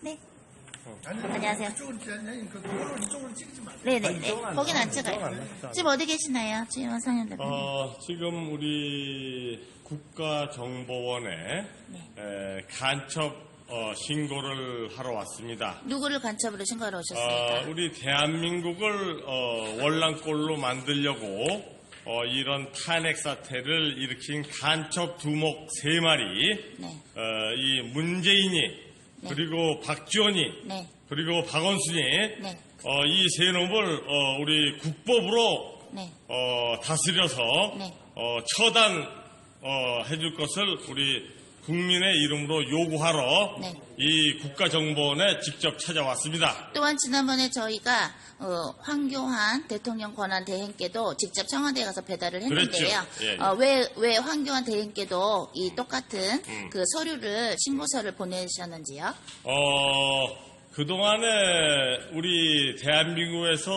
네. 아니, 안녕하세요. 이쪽으로 아니, 그 도로 이쪽으로 찍지 마. 네네네. 거긴 안 찍어요. 지금 어디 계시나요? 지금 상현 대표님. 어, 지금 우리 국가정보원에 네. 에, 간첩 어, 신고를 하러 왔습니다. 누구를 간첩으로 신고하러 어, 오셨습니까? 우리 대한민국을 어, 월남골로 만들려고 어, 이런 탄핵 사태를 일으킨 간첩 두목 세 마리, 네. 어, 이 문재인이 그리고 박지원이 네. 그리고 박원순이 네. 어, 이 세 놈을 어, 우리 국법으로 네. 어, 다스려서 네. 어, 처단 어, 해줄 것을 우리 국민의 이름으로 요구하러 네. 이 국가정보원에 직접 찾아왔습니다. 또한 지난번에 저희가 어, 황교안 대통령 권한 대행께도 직접 청와대에 가서 배달을 했는데요. 그랬죠. 예, 예. 어, 왜, 왜 황교안 대행께도 이 똑같은 음. 그 서류를 신고서를 보내셨는지요? 어, 그동안에 우리 대한민국에서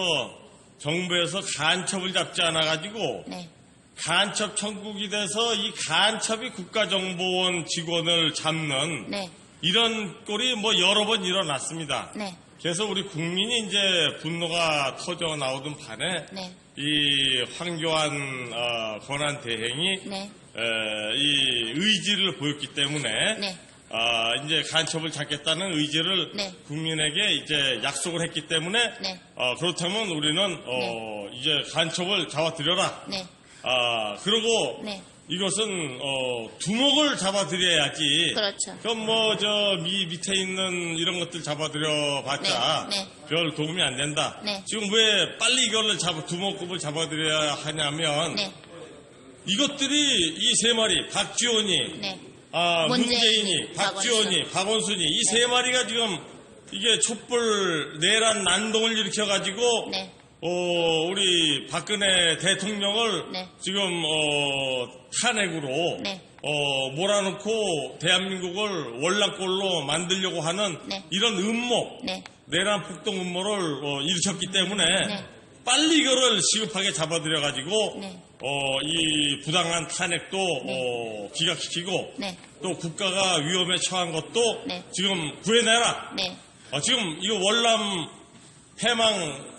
정부에서 간첩을 잡지 않아가지고 네. 간첩 천국이 돼서 이 간첩이 국가정보원 직원을 잡는 네. 이런 꼴이 뭐 여러 번 일어났습니다. 네. 그래서 우리 국민이 이제 분노가 터져 나오던 판에 네. 이 황교안 어, 권한 대행이 네. 에, 이 의지를 보였기 때문에 네. 아, 이제 간첩을 잡겠다는 의지를 네. 국민에게 이제 약속을 했기 때문에 네. 어, 그렇다면 우리는 어, 이제 간첩을 잡아들여라. 네. 아 그리고 네. 이것은 어, 두목을 잡아들여야지. 그렇죠. 그럼 뭐저 밑에 있는 이런 것들 잡아들여봤자 네, 네. 별 도움이 안 된다. 네. 지금 왜 빨리 이거를 잡아 두목급을 잡아들여야 하냐면 네. 이것들이 이 세 마리 박지원이 네. 아, 문재인이, 문재인이, 박지원이, 박원순이 이 세 마리가 지금 이게 촛불 내란 난동을 일으켜가지고 네. 어, 우리 박근혜 대통령을 네. 지금 어, 탄핵으로 네. 어, 몰아넣고 대한민국을 월남골로 만들려고 하는 네. 이런 음모, 네. 내란 폭동 음모를 어, 일으켰기 때문에 네. 빨리 이거를 시급하게 잡아들여가지고 네. 어, 이 부당한 탄핵도 어, 기각시키고 네. 또 국가가 위험에 처한 것도 네. 지금 구해내라. 네. 어, 지금 이거 월남 패망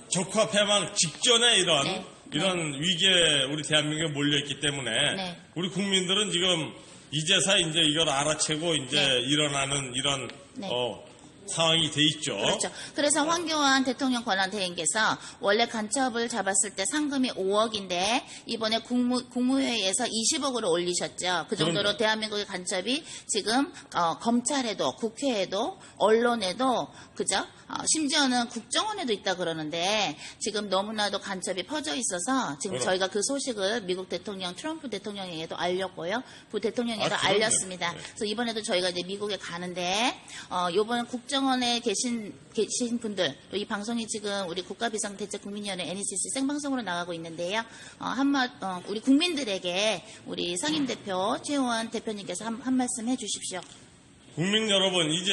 패망 직전에 이런 네. 이런 위기에 우리 대한민국에 몰려 있기 때문에 네. 우리 국민들은 지금 이제서 이제 이걸 알아채고 이제 네. 일어나는 이런 네. 어, 상황이 돼 있죠. 그렇죠. 그래서 황교안 대통령 권한 대행께서 원래 간첩을 잡았을 때 상금이 5억인데 이번에 국무, 국무회의에서 20억으로 올리셨죠. 그 정도로 그럼요. 대한민국의 간첩이 지금 어, 검찰에도 국회에도 언론에도 그죠? 어, 심지어는 국정원에도 있다 그러는데 지금 너무나도 간첩이 퍼져 있어서 지금 그럼. 저희가 그 소식을 미국 대통령 트럼프 대통령에게도 알렸고요. 부 대통령에게도 아. 알렸습니다. 네. 그래서 이번에도 저희가 이제 미국에 가는데 어 요번 국정 원에 계신 계신 분들 또이 방송이 지금 우리 국가비상대책국민위원회 NECC 생방송으로 나가고 있는데요. 어, 한마 어, 우리 국민들에게 우리 상임 대표 최호원 대표님께서 한, 한 말씀 해주십시오. 국민 여러분, 이제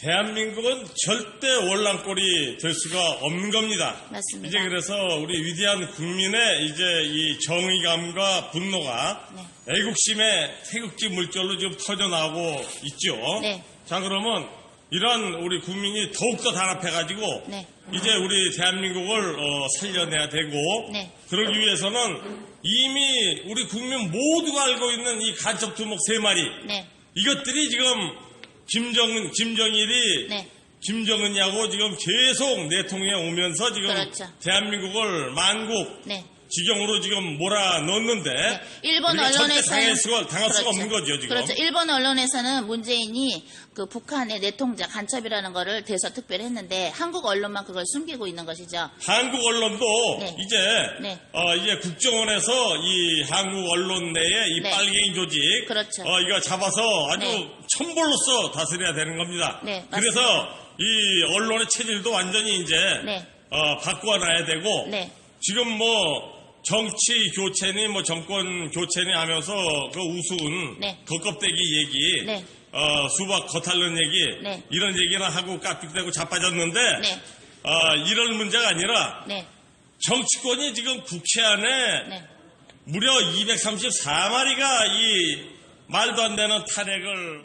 대한민국은 절대 월남골이 될 수가 없는 겁니다. 맞습니다. 이제 그래서 우리 위대한 국민의 이제 이 정의감과 분노가 네. 애국심의 태극기 물결로 지금 터져 나오고 있죠. 네. 자, 그러면 이런 우리 국민이 더욱더 단합해가지고 네. 이제 우리 대한민국을 어, 살려내야 되고 네. 그러기 위해서는 이미 우리 국민 모두가 알고 있는 이 간첩 두목 세 마리 네, 이것들이 지금 김정은, 김정일이 네, 김정은이하고 지금 계속 내통에 오면서 지금 그렇죠. 대한민국을 만국 네. 지경으로 지금 몰아넣는데 네. 일본 언론에서는 당할 수가, 당할 수가 없는 거죠 지금. 그렇죠. 일본 언론에서는 문재인이 그 북한의 내통자 간첩이라는 거를 대서 특별히 했는데 한국 언론만 그걸 숨기고 있는 것이죠. 한국 언론도 네. 이제 네. 어, 이제 국정원에서 이 한국 언론 내에 이 네. 빨갱이 조직 그렇죠. 어, 이거 잡아서 아주 네. 천벌로서 다스려야 되는 겁니다. 네, 그래서 이 언론의 체질도 완전히 이제 네. 어, 바꿔놔야 되고 네, 지금 뭐 정치 교체니 뭐 정권 교체니 하면서 그 우스운 네. 겉껍데기 얘기 네. 어, 수박 겉핥는 얘기 네. 이런 얘기나 하고 깍둑대고 자빠졌는데 네, 어, 이런 문제가 아니라 네, 정치권이 지금 국회 안에 네. 무려 234마리가 이 말도 안 되는 탄핵을